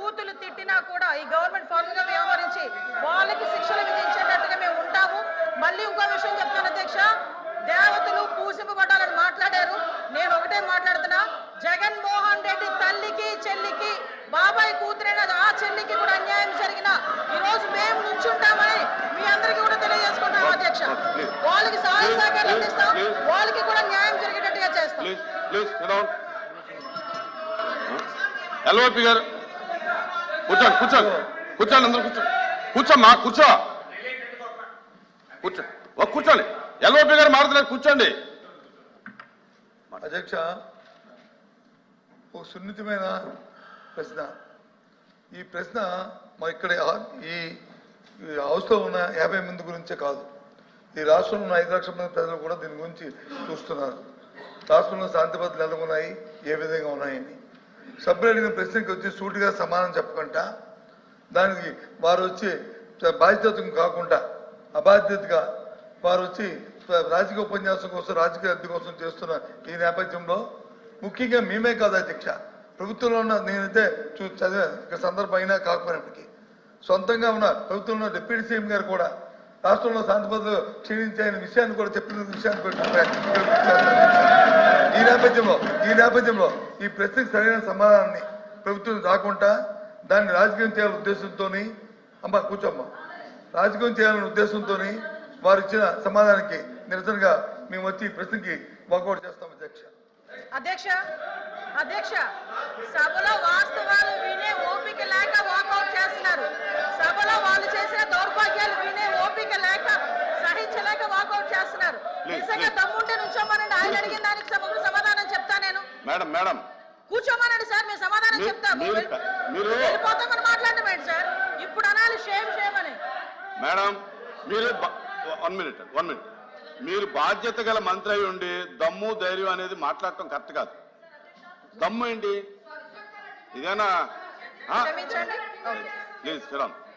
బూతులు తిట్టినా కూడా ఈ గవర్నమెంట్ ఫార్మ్గా వ్యవహరించి వాళ్ళకి శిక్షలు విధించేటట్టుగా మేము ఉంటాము. మళ్ళీ ఇంకో విషయం చెప్తాను అధ్యక్ష. దేవతలు పూసింపబడాలని మాట్లాడారు. నేను ఒకటే మాట్లాడుతున్నా. జగన్మోహన్ రెడ్డి తల్లికి చెల్లికి బాబాయ్ కూతురైన ఆ చెల్లికి కూడా అన్యాయం జరిగిన ఈ రోజు మేము నుంచుంటామని మీ అందరికీ కూడా తెలియజేసుకుంటాం అధ్యక్ష. వాళ్ళకి సహాయ సహకారం అందిస్తాం. వాళ్ళకి కూడా న్యాయం జరిగేటట్టుగా చేస్తాం. ప్లీజ్ ఎల్ఓపి గారు. కూర్చోండి కూర్చోండి. కూర్చోండి అందరూ కూర్చో. కూర్చోమ్మా కూర్చో. కూర్చో. కూర్చోండి. ఎల్ఓపి గారు మారుతున్నారు కూర్చోండి. అధ్యక్ష ఒక సున్నితమైన ప్రశ్న. ఈ ప్రశ్న మా ఇక్కడ ఈ ఈ హౌస్లో ఉన్న యాభై మంది గురించే కాదు. ఈ రాష్ట్రంలో ఉన్న ఐదు లక్షల మంది ప్రజలు కూడా దీని గురించి చూస్తున్నారు. రాష్ట్రంలో శాంతి భద్రతలు ఎలా ఉన్నాయి? ఏ విధంగా ఉన్నాయని. సభ్యులు అడిగిన ప్రశ్నకి వచ్చి సూటిగా సమాధానం చెప్పకుండా దానికి వారు వచ్చి బాధ్యతకు కాకుండా అబాధ్యతగా వారు వచ్చి రాజకీయ ఉపన్యాసం కోసం రాజకీయ అద్దె కోసం చేస్తున్న ఈ నేపథ్యంలో ముఖ్యంగా మేమే కాదు అధ్యక్ష. ప్రభుత్వంలో ఉన్న నేనైతే చూ చదివే ఇక సందర్భం అయినా కాకపోయినప్పటికీ సొంతంగా ఉన్న ప్రభుత్వంలో ఉన్న డిప్యూటీ సీఎం గారు కూడా రాష్ట్రంలో శాంతి భద్రతలు క్షీణించాయని విషయాన్ని కూడా చెప్పిన విషయాన్ని కూడా ఈ నేపథ్యంలో ఈ నేపథ్యంలో ఈ ప్రశ్నకు సరైన సమాధానాన్ని ప్రభుత్వం రాకుండా దాన్ని రాజకీయం చేయాలనే ఉద్దేశంతో అమ్మ కూర్చోమ్మ. రాజకీయం చేయాలనే ఉద్దేశంతో వారు ఇచ్చిన సమాధానానికి నిరసనగా మేము వచ్చి ఈ ప్రశ్నకి వాకౌట్ చేస్తాం అధ్యక్ష. అధ్యక్ష అధ్యక్ష సభలో వినే ఓపిక లేక వాకౌట్ చేస్తున్నారు సభలో వాళ్ళు చేసిన దౌర్భాగ్యాలు వినే ఓపిక లేక సహించలేక వాకౌట్ నుంచోమనండి. ఆయన అడిగిన దానికి సమాధానం చెప్తా నేను. Madam madam. కూర్చోమనండి సార్ మేము సమాధానం మీరు- చెప్తాము మీరు- వెళ్ళిపోతామని సార్? ఇప్పుడు అనాలి షేమ్ షేమ్ అని. మేడం మీరు వన్ మినిట్ వన్ మినిట్. మీరు బాధ్యత గల మంత్రి అయి ఉండి దమ్ము ధైర్యం అనేది మాట్లాడటం కరెక్ట్ కాదు. దమ్ము ఏంటి? ఇదేనా? ప్లీజ్ కిరణ్